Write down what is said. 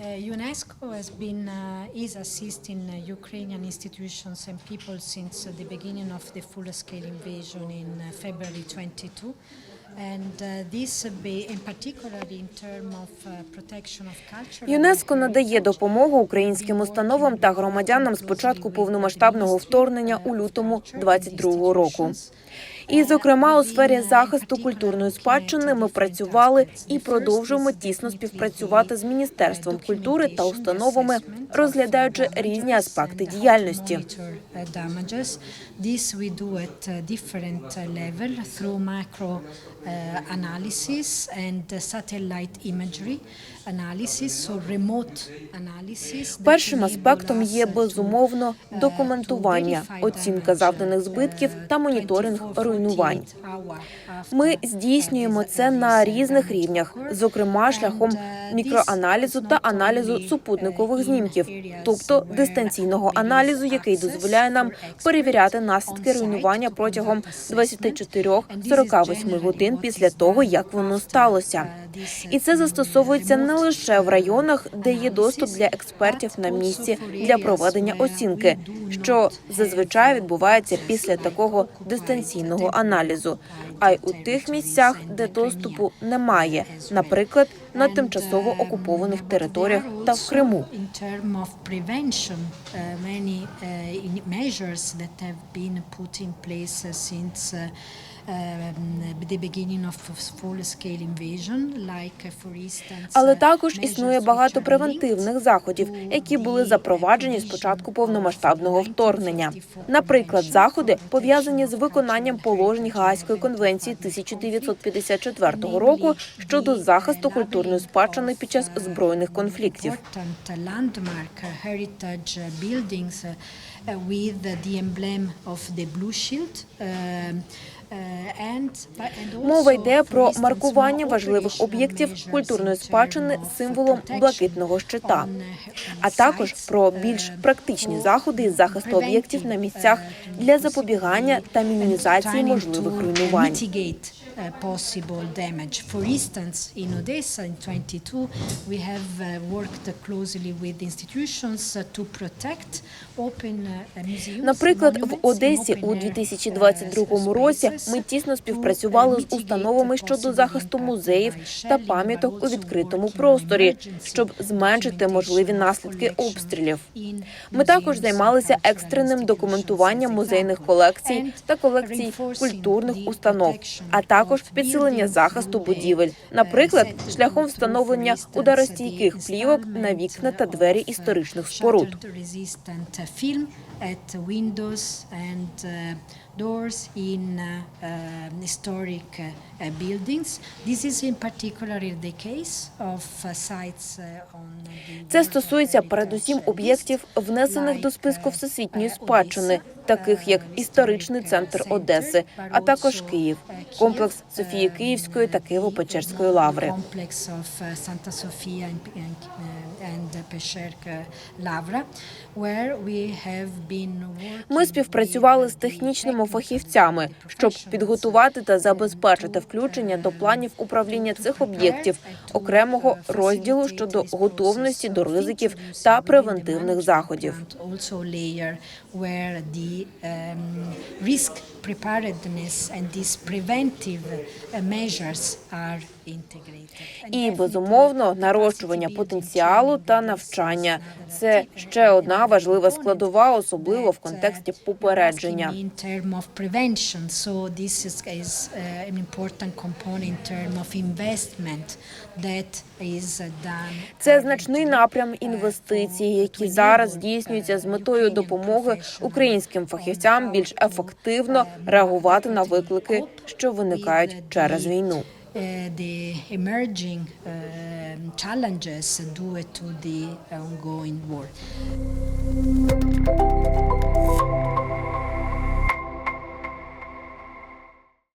Uh, UNESCO has been uh, is assisting uh, Ukrainian institutions and people since uh, the beginning of the full-scale invasion in uh, February 22. And uh, this be in particular in terms of uh, protection of culture. ЮНЕСКО надає допомогу українським установам та громадянам з початку повномасштабного вторгнення у лютому 22-го року. І, зокрема, у сфері захисту культурної спадщини ми працювали і продовжуємо тісно співпрацювати з міністерством культури та установами, розглядаючи різні аспекти діяльності. uh, uh, Першим аспектом є безумовно uh, документування, оцінка завданих збитків та моніторинг 24-48 руйнувань. Ми здійснюємо це на різних рівнях, зокрема шляхом мікроаналізу та аналізу супутникових знімків, тобто дистанційного аналізу, який дозволяє нам перевіряти наслідки руйнування протягом conduct assessment. 24-48 годин після того, як воно сталося. І це застосовується не лише в районах, де є доступ для експертів на місці для проведення оцінки, що зазвичай відбувається після такого дистанційного аналізу, а й у тих місцях, де доступу немає, наприклад, на тимчасово окупованих територіях та в Криму. Uh, uh, measures that have been put in place uh, since like, uh, Але uh, також існує багато превентивних заходів, які були запроваджені provision спочатку повномасштабного вторгнення. Наприклад, заходи пов'язані з виконанням положень Гаазької конвенції 1954 року щодо захисту культурної спадщини під час збройних конфліктів. Uh, with the emblem of the blue shield. And Мова йде про маркування важливих об'єктів культурної спадщини символом блакитного щита, а також про більш практичні заходи із захисту об'єктів на місцях для запобігання та мінімізації можливих руйнувань. Uh, possible damage. For instance, in Odessa in 22, we have uh, worked closely with institutions uh, to protect open uh, museums, Наприклад, в Одесі у air, 2022 uh, році ми тісно uh, співпрацювали з установами щодо захисту музеїв та пам'яток у відкритому просторі, щоб зменшити можливі наслідки обстрілів. Ми також займалися екстреним документуванням музейних колекцій та колекцій культурних установ, а також of підсилення захисту будівель, наприклад, шляхом встановлення ударостійких плівок на вікна та двері історичних споруд. Uh, doors in uh, uh, historic uh, uh, buildings. This is in particular the case of uh, sites uh, on the Це стосується передусім об'єктів, внесених до списку uh, всесвітньої uh, спадщини, таких як uh, історичний uh, центр Одеси, а також Київ, uh, комплекс Софії um, Київської та Києво-Печерської лаври. Uh, uh, uh, Ми співпрацювали з technical фахівцями, щоб підготувати та забезпечити включення до планів управління цих об'єктів окремого розділу щодо готовності до ризиків та превентивних заходів. Um, uh, І безумовно нарощування потенціалу та навчання це ще одна важлива складова, особливо в контексті попередження. Terms of prevention. So this is, is uh, an important component in terms of investment that is uh, done. Це значний напрям uh, інвестицій, які зараз здійснюються з uh, метою допомоги українським фахівцям більш ефективно um, реагувати на виклики, що виникають через війну. uh, the emerging um, challenges due to the ongoing war.